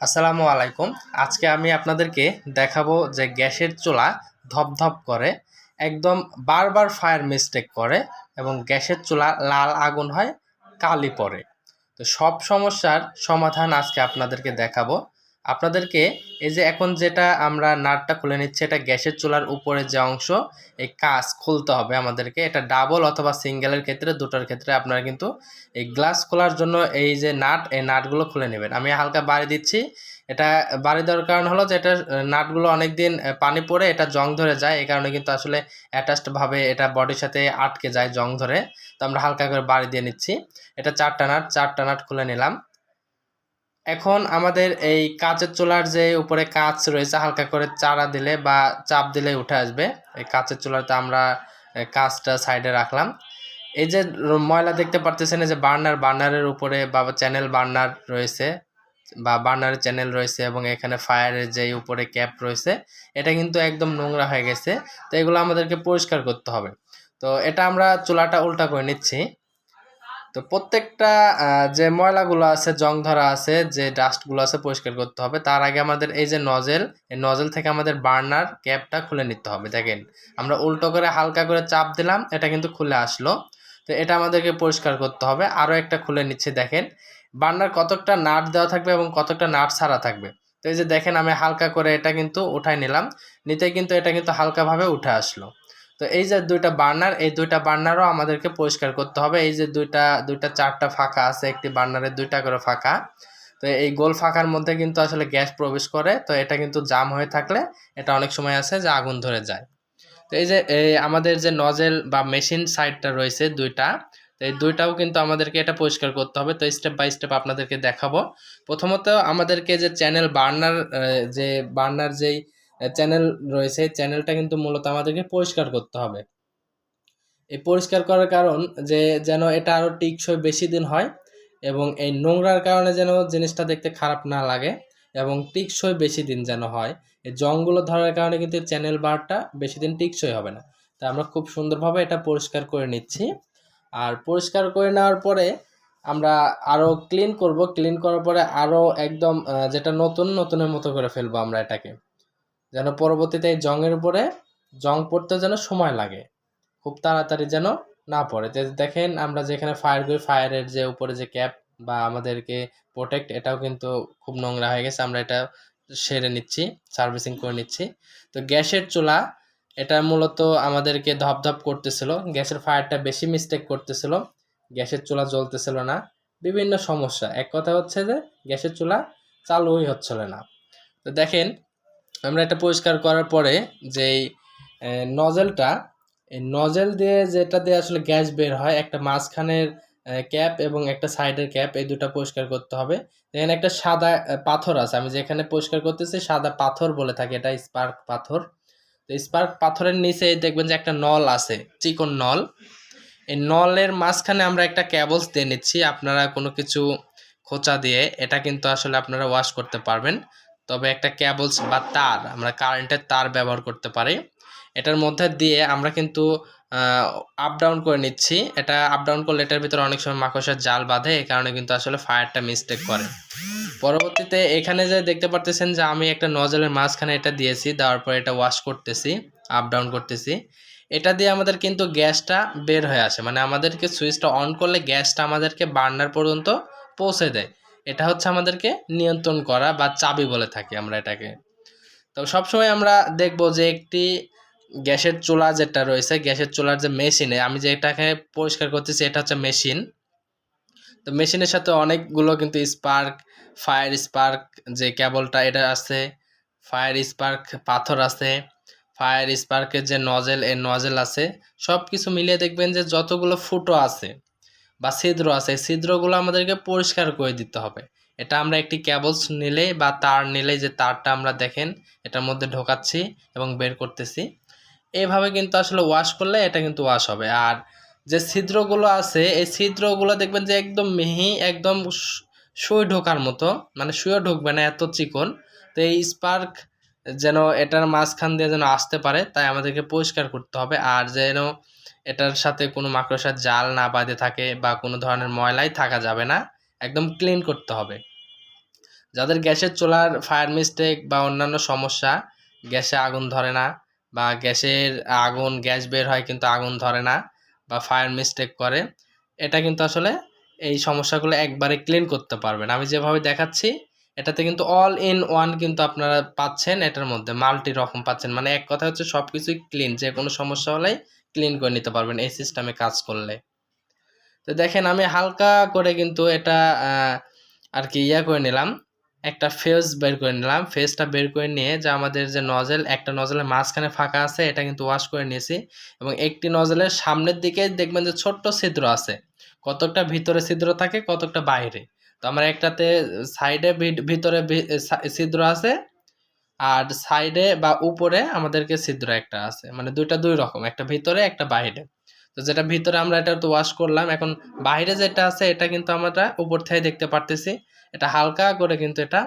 আসসালামু আলাইকুম। আজকে আমি আপনাদেরকে দেখাবো যে গ্যাসের চুলা ধপধপ করে, একদম বারবার ফায়ার মিস্টেক করে এবং গ্যাসের চুলা লাল আগুন হয়, কালি পড়ে তো সব সমস্যার সমাধান আজকে আপনাদেরকে দেখাবো। আপনাদেরকে এই যে এখন যেটা আমরা নাটটা খুলে নিচ্ছি, এটা গ্যাসের চুলার উপরে যে অংশ, এই কাজ খুলতে হবে আমাদেরকে। এটা ডাবল অথবা সিঙ্গেলের ক্ষেত্রে, দুটোর ক্ষেত্রে আপনারা কিন্তু এই গ্লাস খোলার জন্য এই যে নাট, এই নাটগুলো খুলে নেবেন। আমি হালকা বাড়ি দিচ্ছি। এটা বাড়ি দেওয়ার কারণ হলো যে এটা নাটগুলো অনেক দিন পানি পড়ে এটা জং ধরে যায়, এই কারণে কিন্তু আসলে অ্যাটাচডভাবে এটা বডির সাথে আটকে যায় জং ধরে। তো আমরা হালকা করে বাড়ি দিয়ে নিচ্ছি। এটা চারটা নাট চারটা নাট খুলে নিলাম। এখন আমাদের এই কাঁচের চুলার যে উপরে কাঁচ রয়েছে, হালকা করে চারা দিলে বা চাপ দিলে উঠে আসবে। এই কাঁচের চুলাতে আমরা কাঁচটা সাইডে রাখলাম। এই যে ময়লা দেখতে পারতেছেন যে বার্নার, বার্নারের উপরে বা চ্যানেল বার্নার রয়েছে বা বার্নারের চ্যানেল রয়েছে এবং এখানে ফায়ারের যে উপরে ক্যাপ রয়েছে, এটা কিন্তু একদম নোংরা হয়ে গেছে। তো এগুলো আমাদেরকে পরিষ্কার করতে হবে। তো এটা আমরা চুলাটা উল্টা করে নিচ্ছি। তো প্রত্যেকটা যে ময়লাগুলো আছে, জং ধরা আছে, যে ডাস্টগুলো আছে পরিষ্কার করতে হবে, তার আগে আমাদের এই যে নজেল, এই নজেল থেকে আমাদের বার্নার ক্যাপটা খুলে নিতে হবে, দেখেন। আমরা উল্টো করে হালকা করে চাপ দিলাম, এটা কিন্তু খুলে আসলো। তো এটা আমাদেরকে পরিষ্কার করতে হবে, আরও একটা খুলে নিচ্ছে, দেখেন। বার্নার কতকটা নাট দেওয়া থাকবে এবং কতকটা নাট ছাড়া থাকবে। তো এই যে দেখেন, আমি হালকা করে এটা কিন্তু উঠাই নিলাম নিতে কিন্তু এটা কিন্তু হালকাভাবে উঠে আসলো। তো এই যে দুইটা বার্নার, এই দুইটা বার্নারও আমাদেরকে পরিষ্কার করতে হবে। এই যে দুইটা দুইটা চারটা ফাঁকা আছে, একটি বার্নারের দুইটা করে ফাঁকা। তো এই গোল ফাঁকার মধ্যে কিন্তু আসলে গ্যাস প্রবেশ করে, তো এটা কিন্তু জাম হয়ে থাকলে এটা অনেক সময় আছে যে আগুন ধরে যায়। তো এই যে, এই আমাদের যে নজেল বা মেশিন সাইডটা রয়েছে দুইটা, তো এই দুইটাও কিন্তু আমাদেরকে এটা পরিষ্কার করতে হবে। তো স্টেপ বাই স্টেপ আপনাদেরকে দেখাবো। প্রথমত আমাদেরকে যে চ্যানেল বার্নার যে বার্নার যেই চ্যানেল রয়েছে। চ্যানেলটা কিন্তু মূলত আমাদেরকে পরিষ্কার করতে হবে। এই পরিষ্কার করার কারণ যে, যেন এটা আরও টিকসই বেশি দিন হয় এবং এই নোংরার কারণে যেন জিনিসটা দেখতে খারাপ না লাগে এবং টিকসই বেশি দিন যেন হয়। এই জংগুলো ধরার কারণে কিন্তু চ্যানেল বারটা বেশি দিন টিকসই হবে না। তাই আমরা খুব সুন্দরভাবে এটা পরিষ্কার করে নিচ্ছি। আর পরিষ্কার করে নেওয়ার পরে আমরা আরও ক্লিন করব। ক্লিন করার পরে আরও একদম যেটা নতুন, নতুনের মতো করে ফেলব আমরা এটাকে। যেন পরবর্তীতে এই জংয়ের উপরে জং পড়তে যেন সময় লাগে। খুব তাড়াতাড়ি যেন না পড়ে। দেখেন আমরা যেখানে ফায়ার করি ফায়ারের যে উপরে যে ক্যাপ বা আমাদেরকে প্রোটেক্ট এটাও কিন্তু খুব নোংরা হয়ে গেছে। আমরা এটা সেরে নিচ্ছি সার্ভিসিং করে নিচ্ছি। তো গ্যাসের চুলা, এটা মূলত আমাদেরকে ধপধপ করতেছিল। গ্যাসের ফায়ারটা বেশি মিস্টেক করতেছিল। গ্যাসের চুলা জ্বলতেছিল না। বিভিন্ন সমস্যা। এক কথা হচ্ছে যে, গ্যাসের চুলা চালুই হচ্ছিল না। তো দেখেন আমরা এটা পরিষ্কার করার পরে যেই নজেলটা এই নজেল দিয়ে যেটা দিয়ে আসলে গ্যাস বের হয়, একটা মাঝখানের ক্যাপ এবং একটা সাইডের ক্যাপ এই দুটো পরিষ্কার করতে হবে। এখানে একটা সাদা পাথর আছে। আমি যেখানে পরিষ্কার করতেছি সাদা পাথর বলে থাকি এটা স্পার্ক পাথর। তো স্পার্ক পাথরের নিচে দেখবেন যে একটা নল আছে, চিকন নল। এই নলের মাঝখানে আমরা একটা ক্যাবলস দিয়ে নিচ্ছি। আপনারা কোনো কিছু খোঁচা দিয়ে এটা কিন্তু আসলে আপনারা ওয়াশ করতে পারবেন। তবে একটা ক্যাবলস বা তার, আমরা কারেন্টের তার ব্যবহার করতে পারি। এটার মধ্যে দিয়ে আমরা কিন্তু আপ ডাউন করে নিচ্ছি। এটা আপ ডাউন করলে এটার ভিতরে অনেক সময় মাকড়সার জাল বাঁধে, এই কারণে কিন্তু আসলে ফায়ারটা মিস্টেক করে। পরবর্তীতে এখানে যে দেখতে পারতেছেন যে আমি একটা নজলের মাঝখানে এটা দিয়েছি, দেওয়ার পর এটা ওয়াশ করতেছি আপ ডাউন করতেছি। এটা দিয়ে আমাদের কিন্তু গ্যাসটা বের হয়ে আসে। মানে আমাদেরকে সুইচটা অন করলে গ্যাসটা আমাদেরকে বার্নার পর্যন্ত পৌঁছে দেয়। এটা হচ্ছে আমাদেরকে নিয়ন্ত্রণ করা বা চাবি বলে থাকি আমরা এটাকে। তো সবসময় আমরা দেখব যে একটি গ্যাসের চুলা যেটা রয়েছে, গ্যাসের চুলার যে মেশিনে আমি যে এটাকে পরিষ্কার করতেছি, এটা হচ্ছে মেশিন। তো মেশিনের সাথে অনেকগুলো কিন্তু স্পার্ক, ফায়ার স্পার্ক যে কেবলটা এটা আছে, ফায়ার স্পার্ক পাথর আছে, ফায়ার স্পার্কের যে নজেল এর নজেল আছে সব কিছু মিলিয়ে দেখবেন যে যতগুলো ফুটো আছে বা ছিদ্র আছে ছিদ্রগুলো আমাদেরকে পরিষ্কার করে দিতে হবে। এটা আমরা একটি ক্যাবলস নিলে বা তার নিলে যে তারটা আমরা দেখেন, এটার মধ্যে ঢোকাচ্ছি এবং বের করতেছি। এইভাবে কিন্তু আসলে ওয়াশ করলে এটা কিন্তু ওয়াশ হবে। আর যে ছিদ্রগুলো আছে, এই ছিদ্রগুলো দেখবেন যে একদম মিহি, একদম শুয়ে ঢোকার মতো মানে শুয়ে ঢুকবে না, এত চিকন। তো এই স্পার্ক যেন এটার মাঝখান দিয়ে যেন আসতে পারে, তাই আমাদেরকে পরিষ্কার করতে হবে। আর যেন এটার সাথে কোনো মাকড়সার জাল না বাঁধে থাকে বা কোনো ধরনের ময়লাই থাকা যাবে না, একদম ক্লিন করতে হবে। যাদের গ্যাসের চুলার ফায়ার মিস্টেক বা অন্যান্য সমস্যা, গ্যাসে আগুন ধরে না বা গ্যাসের আগুন, গ্যাস বের হয় কিন্তু আগুন ধরে না বা ফায়ার মিস্টেক করে, এটা কিন্তু আসলে এই সমস্যাগুলো একবারে ক্লিন করতে পারবেন আমি যেভাবে দেখাচ্ছি এটাতে কিন্তু অল ইন ওয়ান কিন্তু আপনারা পাচ্ছেন, এটার মধ্যে মাল্টি রকম পাচ্ছেন। মানে এক কথা হচ্ছে সব কিছুই ক্লিন যে কোনো সমস্যা হলেই ক্লিন করে নিতে পারবেন এই সিস্টেমে কাজ করলে। তো দেখেন আমি হালকা করে কিন্তু এটা আর কি ইয়া করে নিলাম। একটা ফেজ বের করে নিলাম। ফেজটা বের করে নিয়ে যে আমাদের যে নজেল একটা নজেলের মাঝখানে ফাঁকা আছে, এটা কিন্তু ওয়াশ করে নিয়েছি। এবং একটি নজেলের সামনের দিকে দেখবেন যে ছোট্ট ছিদ্র আছে। কতকটা ভিতরে ছিদ্র থাকে, কতকটা বাইরে। তো আমার একটাতে সাইডে ভিতরে ছিদ্র আছে আর সাইডে বা উপরে আমাদেরকে ছিদ্র একটা আছে। মানে দুইটা দুই রকম, একটা ভিতরে, একটা বাইরে তো যেটা ভিতরে আমরা এটা তো ওয়াশ করলাম, এখন বাইরে যেটা আছে এটা কিন্তু আমরা উপর থেকে দেখতে পারতেছি। এটা হালকা করে কিন্তু এটা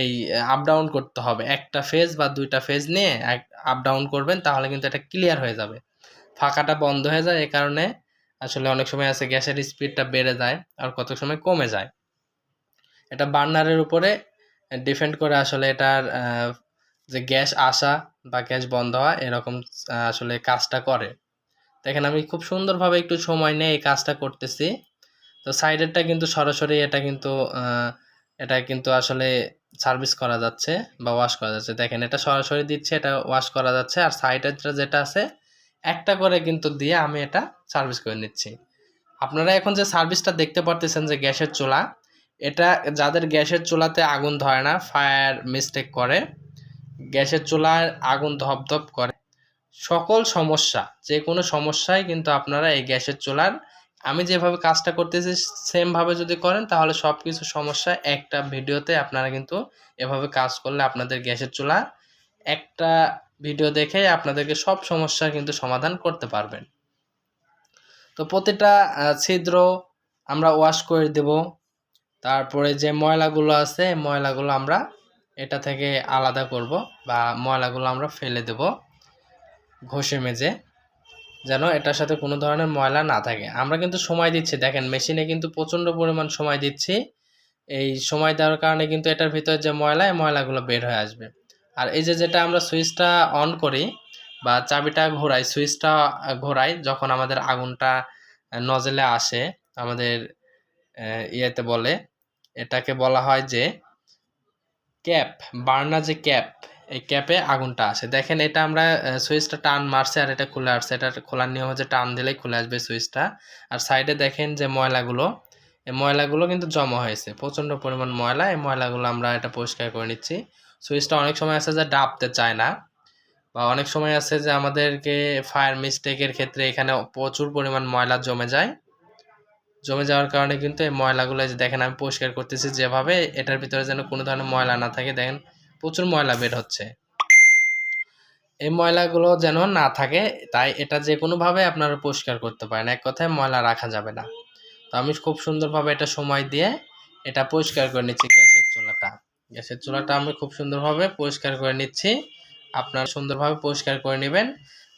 এই আপ ডাউন করতে হবে। একটা ফেজ বা দুইটা ফেজ নিয়ে আপ ডাউন করবেন, তাহলে কিন্তু এটা ক্লিয়ার হয়ে যাবে। ফাঁকাটা বন্ধ হয়ে যায়, এ কারণে আসলে অনেক সময় আছে গ্যাসের স্পিডটা বেড়ে যায় আর কত সময় কমে যায়। এটা বার্নারের উপরে ডিপেন্ড করে আসলে এটার যে গ্যাস আসা বা গ্যাস বন্ধ হওয়া এরকম আসলে কাজটা করে। দেখেন আমি খুব সুন্দরভাবে একটু সময় নিয়ে এই কাজটা করতেছি। তো সাইডেরটা কিন্তু সরাসরি এটা কিন্তু এটা কিন্তু আসলে সার্ভিস করা যাচ্ছে বা ওয়াশ করা যাচ্ছে। দেখেন এটা সরাসরি দিচ্ছে, এটা ওয়াশ করা যাচ্ছে আর সাইডেরটা যেটা আছে, একটা করে কিন্তু দিয়ে আমি এটা সার্ভিস করে নিচ্ছি। আপনারা এখন যে সার্ভিসটা দেখতে পারতেছেন যে গ্যাসের চুলা এটা যাদের গ্যাসের চুলাতে আগুন ধরে না ফায়ার মিস্টেক করে, গ্যাসের চুলার আগুন ধপধপ করে। সকল সমস্যা, যে কোনো সমস্যায় কিন্তু আপনারা এই গ্যাসের চুলার, আমি যেভাবে কাজটা করতেছি সেমভাবে যদি করেন, তাহলে সব কিছু সমস্যা একটা ভিডিওতে আপনারা কিন্তু এভাবে কাজ করলে আপনাদের গ্যাসের চুলা একটা ভিডিও দেখে আপনাদেরকে সব সমস্যার কিন্তু সমাধান করতে পারবেন। তো প্রতিটা ছিদ্র আমরা ওয়াশ করে দেব। তারপরে যে ময়লাগুলো আছে, ময়লাগুলো আমরা এটা থেকে আলাদা করব বা ময়লাগুলো আমরা ফেলে দেব ঘষে মেজে, যেন এটার সাথে কোনো ধরনের ময়লা না থাকে। আমরা কিন্তু সময় দিচ্ছি, দেখেন মেশিনে কিন্তু প্রচণ্ড পরিমাণ সময় দিচ্ছি। এই সময় দেওয়ার কারণে কিন্তু এটার ভিতরে যে ময়লা, এই ময়লাগুলো বের হয়ে আসবে। আর এই যে যেটা আমরা সুইচটা অন করি বা চাবিটা ঘোরাই, সুইচটা ঘোরাই, যখন আমাদের আগুনটা নজেলে আসে, আমাদের ইয়েতে বলে এটাকে বলা হয় যে ক্যাপ বার্নার যে ক্যাপ, এই ক্যাপে আগুনটা আসে। দেখেন, এটা আমরা সুইচটা টান মারছে আর এটা খুলে আসছে। এটা খোলার নিয়ম হচ্ছে টান দিলেই খুলে আসবে সুইচটা। আর সাইডে দেখেন যে ময়লাগুলো, এই ময়লাগুলো কিন্তু জমা হয়েছে। প্রচণ্ড পরিমাণ ময়লা, এই ময়লাগুলো আমরা এটা পরিষ্কার করে নিচ্ছি। সুইচটা অনেক সময় আছে যে ডাবতে চায় না বা অনেক সময় আছে যে আমাদেরকে ফায়ার মিস্টেকের ক্ষেত্রে এখানে প্রচুর পরিমাণ ময়লা জমে যায়। জমে যাওয়ার কারণে কিন্তু এই ময়লাগুলো যে দেখেন, আমি পরিষ্কার করতেছি যেভাবে, এটার ভিতরে যেন কোনো ধরনের ময়লা না থাকে। দেখেন, প্রচুর ময়লা বের হচ্ছে। এই ময়লাগুলো যেন না থাকে, তাই এটা যে কোনোভাবে আপনারা পরিষ্কার করতে পারেন। এক কথায় ময়লা রাখা যাবে না। তো আমি খুব সুন্দরভাবে এটা সময় দিয়ে এটা পরিষ্কার করে নিচ্ছি গ্যাসের চুলাটা। গ্যাসের চুলাটা আমি খুব সুন্দরভাবে পরিষ্কার করে নিচ্ছি। আপনারা সুন্দরভাবে পরিষ্কার করে নেবেন।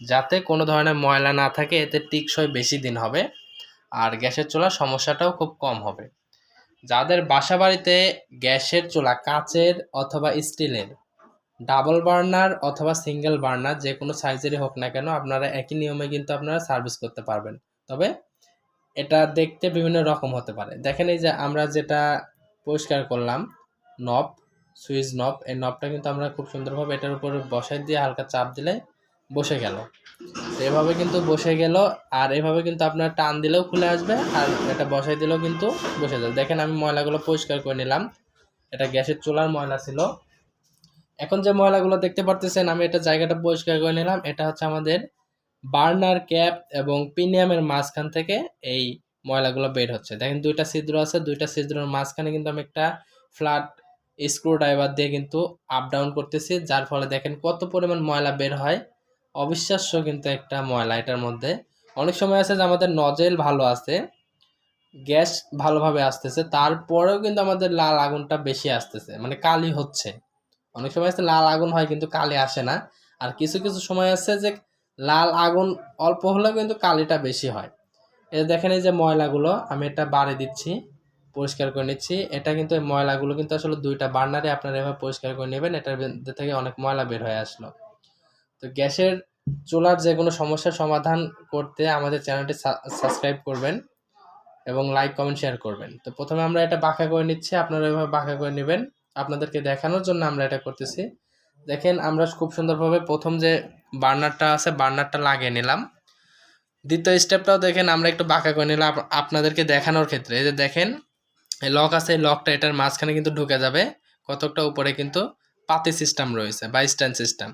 যাতে কোনো ধরনের ময়লা না থাকে, এতে টিকসই বেশি দিন হবে। আর গ্যাসের চুলার সমস্যাটাও খুব কম হবে। যাদের বাসা বাড়িতে গ্যাসের চুলা কাচের অথবা স্টিলের, ডাবল বার্নার অথবা সিঙ্গেল বার্নার যে কোনো সাইজেরই হোক না কেন আপনারা একই নিয়মে কিন্তু আপনারা সার্ভিস করতে পারবেন। তবে এটা দেখতে বিভিন্ন রকম হতে পারে। দেখেন এই যে আমরা যেটা পরিষ্কার করলাম, নব, সুইচ নব, এই নবটা কিন্তু আমরা খুব সুন্দরভাবে এটার উপরে বসাই দিয়ে হালকা চাপ দিলে বসে গেল। তো এভাবে কিন্তু বসে গেল আর এভাবে কিন্তু আপনার টান দিলেও খুলে আসবে আর এটা বসাই দিলেও কিন্তু বসে যাবে। দেখেন আমি ময়লাগুলো পরিষ্কার করে নিলাম। এটা গ্যাসের চুলার ময়লা ছিল। এখন যে ময়লাগুলো দেখতে পারতেছেন, আমি এটা জায়গাটা পরিষ্কার করে নিলাম। এটা হচ্ছে আমাদের বার্নার ক্যাপ এবং প্রিমিয়ামের মাঝখান থেকে এই ময়লাগুলো বের হচ্ছে। দেখেন দুইটা ছিদ্র আছে, দুইটা ছিদ্রের মাঝখানে কিন্তু আমি একটা ফ্ল্যাট স্ক্রু ড্রাইভার দিয়ে কিন্তু আপ ডাউন করতেছি, যার ফলে দেখেন কত পরিমাণ ময়লা বের হয়। অবিশ্বাস্য কিন্তু একটা ময়লা এটার মধ্যে। অনেক সময় আছে যে আমাদের নজেল ভালো আছে গ্যাস ভালোভাবে আসতেছে, তারপরেও কিন্তু আমাদের লাল আগুনটা বেশি আসতেছে মানে কালি হচ্ছে। অনেক সময় আছে লাল আগুন হয় কিন্তু কালি আসে না। আর কিছু কিছু সময় আছে যে লাল আগুন অল্প হলেও কিন্তু কালিটা বেশি হয়। এই দেখেন এই যে ময়লাগুলো, আমি এটা বাড়ি দিচ্ছি, পরিষ্কার করে নিচ্ছি। এটা কিন্তু এই ময়লাগুলো কিন্তু আসলে দুইটা বার্নারে আপনারা এভাবে পরিষ্কার করে নেবেন, এটার থেকে অনেক ময়লা বের হয়ে আসলো। তো গ্যাসের চুলার যে কোনো সমস্যার সমাধান করতে আমাদের চ্যানেলটি সাবস্ক্রাইব করবেন এবং লাইক কমেন্ট শেয়ার করবেন। তো প্রথমে আমরা এটা বাঁকা করে নিচ্ছি, আপনারা এভাবে বাঁকা করে নেবেন। আপনাদেরকে দেখানোর জন্য আমরা এটা করতেছি। দেখেন আমরা খুব সুন্দরভাবে প্রথম যে বার্নারটা আছে, বার্নারটা লাগিয়ে নিলাম। দ্বিতীয় স্টেপটাও দেখেন, আমরা একটু বাঁকা করে নিলাম আপ- আপনাদেরকে দেখানোর ক্ষেত্রে। এই যে দেখেন লক আছে লকটা এটার মাঝখানে কিন্তু ঢুকে যাবে, কতকটা উপরে কিন্তু পাতি সিস্টেম রয়েছে বা স্ট্যান্ড সিস্টেম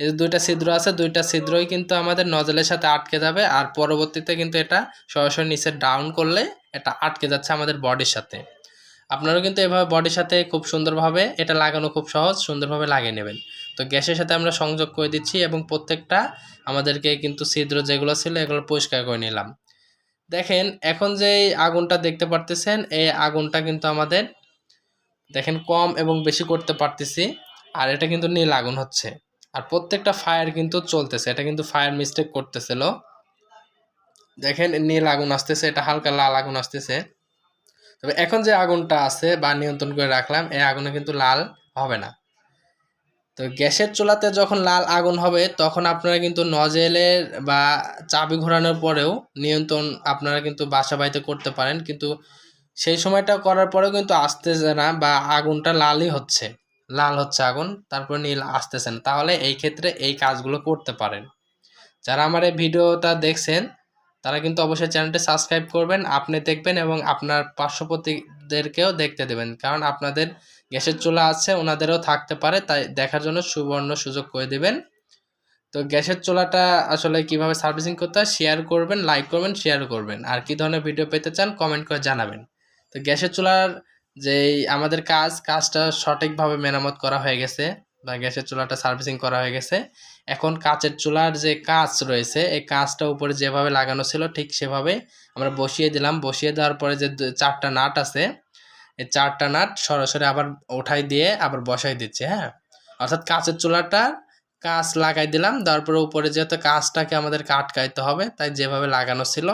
এই যে দুইটা ছিদ্র আছে, দুইটা ছিদ্রই কিন্তু আমাদের নজলের সাথে আটকে যাবে আর পরবর্তীতে কিন্তু এটা সরাসরি নিচে ডাউন করলে এটা আটকে যাচ্ছে আমাদের বডির সাথে। আপনারাও কিন্তু এভাবে বডির সাথে খুব সুন্দরভাবে এটা লাগানো খুব সহজ, সুন্দরভাবে লাগিয়ে নেবেন। তো গ্যাসের সাথে আমরা সংযোগ করে দিচ্ছি এবং প্রত্যেকটা আমাদেরকে কিন্তু ছিদ্র যেগুলো ছিল এগুলো পরিষ্কার করে নিলাম। দেখেন, এখন যে আগুনটা দেখতে পারতেছেন, এই আগুনটা কিন্তু আমাদের দেখেন কম এবং বেশি করতে পারতেছি। আর এটা কিন্তু নীল আগুন হচ্ছে। আর প্রত্যেকটা ফায়ার কিন্তু চলতেছে, এটা কিন্তু ফায়ার মিস্টেক করতেছিল। দেখেন, নীল আগুন আসতেছে, এটা হালকা লাল আগুন আসতেছে। তবে এখন যে আগুনটা আছে বা নিয়ন্ত্রণ করে রাখলাম, এই আগুনে কিন্তু লাল হবে না। তো গ্যাসের চুলাতে যখন লাল আগুন হবে, তখন আপনারা কিন্তু নজেলের বা চাবি ঘোরানোর পরেও নিয়ন্ত্রণ আপনারা কিন্তু বাসা বাড়িতে করতে পারেন। কিন্তু সেই সময়টা করার পরেও কিন্তু আসতেছে না বা আগুনটা লালই হচ্ছে। লাল হচ্ছে আগুন, তারপর নীল আসতেছে না। তাহলে এই ক্ষেত্রে এই কাজগুলো করতে পারেন। যারা আমার এই ভিডিওটা দেখছেন, তারা কিন্তু অবশ্যই চ্যানেলটি সাবস্ক্রাইব করবেন, আপনি দেখবেন এবং আপনার পার্শ্ববর্তীদেরকেও দেখতে দেবেন। কারণ আপনাদের গ্যাসের চুলা আছে, ওনাদেরও থাকতে পারে, তাই দেখার জন্য সুবর্ণ সুযোগ করে দেবেন। তো গ্যাসের চুলাটা আসলে কীভাবে সার্ভিসিং করতে হয় শেয়ার করবেন লাইক করবেন শেয়ার করবেন। আর কি ধরনের ভিডিও পেতে চান কমেন্ট করে জানাবেন। তো গ্যাসের চুলার যেই আমাদের কাজ, কাজটা সঠিকভাবে মেরামত করা হয়ে গেছে বা গ্যাসের চুলাটা সার্ভিসিং করা হয়ে গেছে। এখন কাচের চুলার যে কাঁচ রয়েছে, এই কাঁচটা উপরে যেভাবে লাগানো ছিল, ঠিক সেভাবে আমরা বসিয়ে দিলাম। বসিয়ে দেওয়ার পরে যে চারটা নাট আছে, এই চারটা নাট সরাসরি আবার উঠাই দিয়ে আবার বসাই দিচ্ছে হ্যাঁ? অর্থাৎ কাঁচের চুলাটা কাঁচ লাগাই দিলাম তারপরে উপরে যেহেতু কাঁচটাকে আমাদেরকে আটকাইতে হবে, তাই যেভাবে লাগানো ছিল,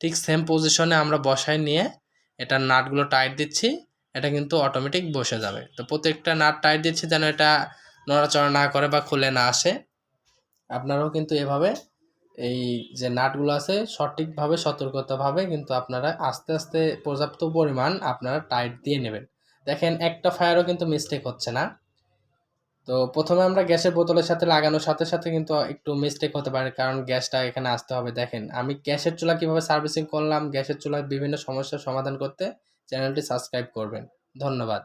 ঠিক সেম পজিশনে আমরা বসাই নিয়ে এটার নাটগুলো টাইট দিচ্ছি, এটা কিন্তু অটোমেটিক বসে যাবে। তো প্রত্যেকটা নাট টাইট দিচ্ছি যেন এটা নড়াচড়া না করে বা খুলে না আসে। আপনারাও কিন্তু এভাবে এই যে নাটগুলো আছে, সঠিকভাবে সতর্কতাভাবে কিন্তু আপনারা আস্তে আস্তে পর্যাপ্ত পরিমাণ আপনারা টাইট দিয়ে নেবেন। দেখেন একটা ফায়ারও কিন্তু মিস্টেক হচ্ছে না। তো প্রথমে আমরা গ্যাসের বোতলের সাথে লাগানোর সাথে সাথে কিন্তু একটু মিস্টেক হতে পারে, কারণ গ্যাসটা এখানে আসতে হবে। দেখেন, আমি গ্যাসের চুলা কীভাবে সার্ভিসিং করলাম, গ্যাসের চুলার বিভিন্ন সমস্যার সমাধান করতে চ্যানেলটি সাবস্ক্রাইব করবেন। ধন্যবাদ।